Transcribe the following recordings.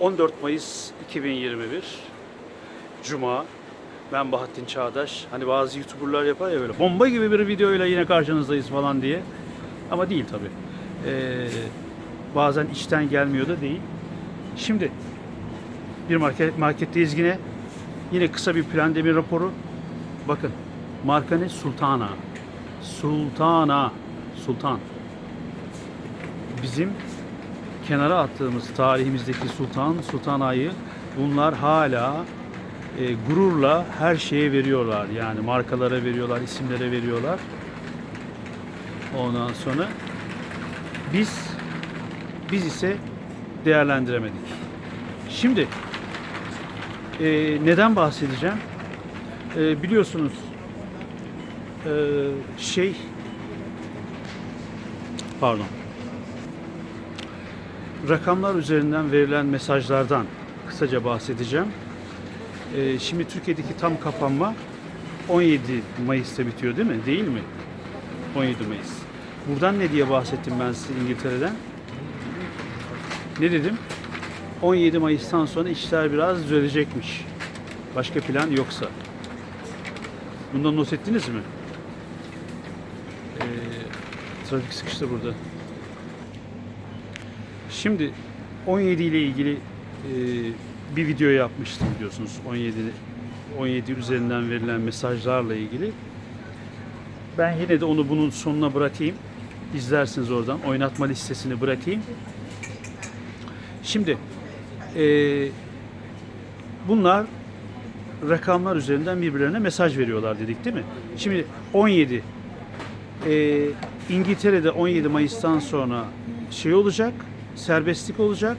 14 Mayıs 2021 Cuma ben Bahattin Çağdaş. Hani bazı YouTuber'lar yapar ya böyle bomba gibi bir videoyla yine karşınızdayız falan diye. Ama değil tabi. bazen içten gelmiyor da değil. Şimdi bir market marketteyiz yine. Yine kısa bir plan demir raporu. Bakın marka ne? Sultana. Sultana. Sultan. Bizim kenara attığımız tarihimizdeki sultan, sultan ayı bunlar hala e, gururla her şeye veriyorlar. Yani markalara veriyorlar, isimlere veriyorlar. Ondan sonra biz biz ise değerlendiremedik. Şimdi e, neden bahsedeceğim? E, biliyorsunuz e, şey pardon rakamlar üzerinden verilen mesajlardan kısaca bahsedeceğim. Ee, şimdi Türkiye'deki tam kapanma 17 Mayıs'ta bitiyor değil mi? Değil mi? 17 Mayıs. Buradan ne diye bahsettim ben size İngiltere'den? Ne dedim? 17 Mayıs'tan sonra işler biraz düzelecekmiş. Başka plan yoksa. Bundan not ettiniz mi? Ee, trafik sıkıştı burada. Şimdi 17 ile ilgili e, bir video yapmıştım biliyorsunuz. 17 17 üzerinden verilen mesajlarla ilgili. Ben yine de onu bunun sonuna bırakayım. İzlersiniz oradan. Oynatma listesini bırakayım. Şimdi e, bunlar rakamlar üzerinden birbirlerine mesaj veriyorlar dedik değil mi? Şimdi 17 e, İngiltere'de 17 Mayıs'tan sonra şey olacak, serbestlik olacak.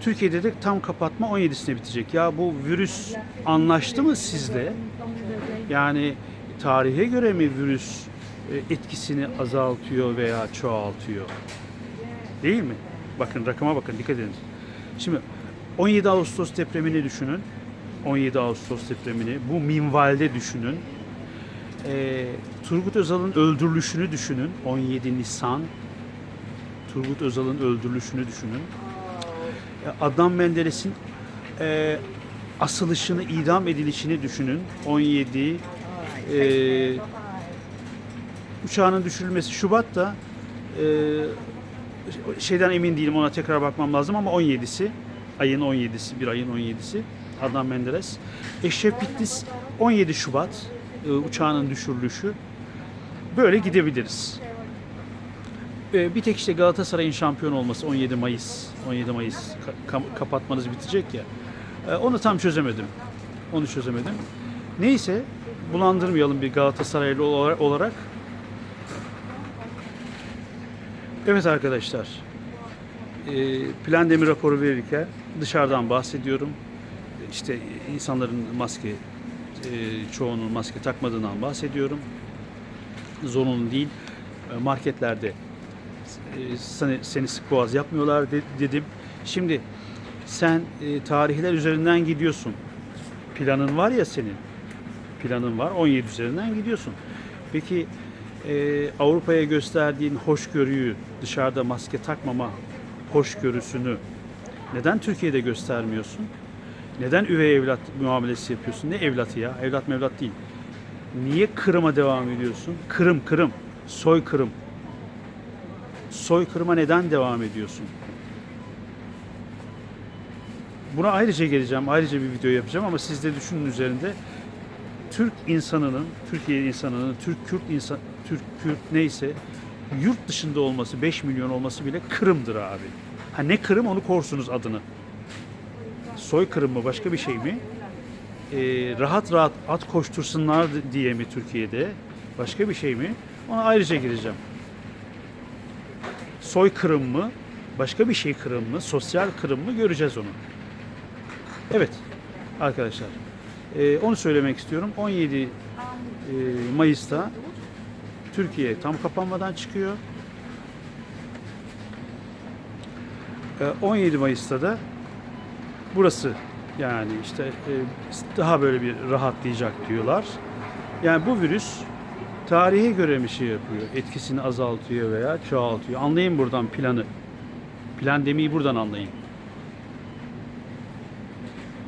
Türkiye'de de tam kapatma 17'sine bitecek. Ya bu virüs anlaştı mı sizde? Yani tarihe göre mi virüs e, etkisini azaltıyor veya çoğaltıyor? Değil mi? Bakın rakama bakın dikkat edin. Şimdi 17 Ağustos depremini düşünün. 17 Ağustos depremini bu minvalde düşünün. Ee, Turgut Özal'ın öldürülüşünü düşünün. 17 Nisan Turgut Özal'ın öldürülüşünü düşünün. E, Adnan Menderes'in e, asılışını, idam edilişini düşünün. 17 e, uçağının düşürülmesi Şubat'ta e, şeyden emin değilim ona tekrar bakmam lazım ama 17'si ayın 17'si bir ayın 17'si Adnan Menderes. Eşref Bitlis 17 Şubat e, uçağının düşürülüşü. Böyle gidebiliriz. E, bir tek işte Galatasaray'ın şampiyon olması 17 Mayıs 17 Mayıs ka- ka- kapatmanız bitecek ya. E, onu tam çözemedim. Onu çözemedim. Neyse bulandırmayalım bir Galatasaraylı olar- olarak. Evet arkadaşlar. E, plan demir raporu verirken dışarıdan bahsediyorum. İşte insanların maske çoğunun maske takmadığından bahsediyorum. Zorunlu değil. Marketlerde seni, seni sık boğaz yapmıyorlar de- dedim. Şimdi sen e, tarihler üzerinden gidiyorsun. Planın var ya senin. Planın var. 17 üzerinden gidiyorsun. Peki e, Avrupa'ya gösterdiğin hoşgörüyü, dışarıda maske takmama hoşgörüsünü neden Türkiye'de göstermiyorsun? Neden üvey evlat muamelesi yapıyorsun? Ne evlatı ya? Evlat mevlat değil. Niye Kırım'a devam ediyorsun? Kırım, Kırım. Soy Kırım. Soykırıma neden devam ediyorsun? Buna ayrıca geleceğim, ayrıca bir video yapacağım ama siz de düşünün üzerinde. Türk insanının, Türkiye insanının, Türk Kürt insan, Türk Kürt neyse yurt dışında olması, 5 milyon olması bile Kırım'dır abi. Ha ne Kırım onu korsunuz adını. Soykırım mı başka bir şey mi? Ee, rahat rahat at koştursunlar diye mi Türkiye'de? Başka bir şey mi? Ona ayrıca gireceğim soy kırım mı, başka bir şey kırım mı, sosyal kırım mı göreceğiz onu. Evet arkadaşlar. Ee, onu söylemek istiyorum. 17 e, Mayıs'ta Türkiye tam kapanmadan çıkıyor. Ee, 17 Mayıs'ta da burası yani işte e, daha böyle bir rahatlayacak diyorlar. Yani bu virüs tarihe göre bir şey yapıyor. Etkisini azaltıyor veya çoğaltıyor. Anlayın buradan planı. Plan demeyi buradan anlayın.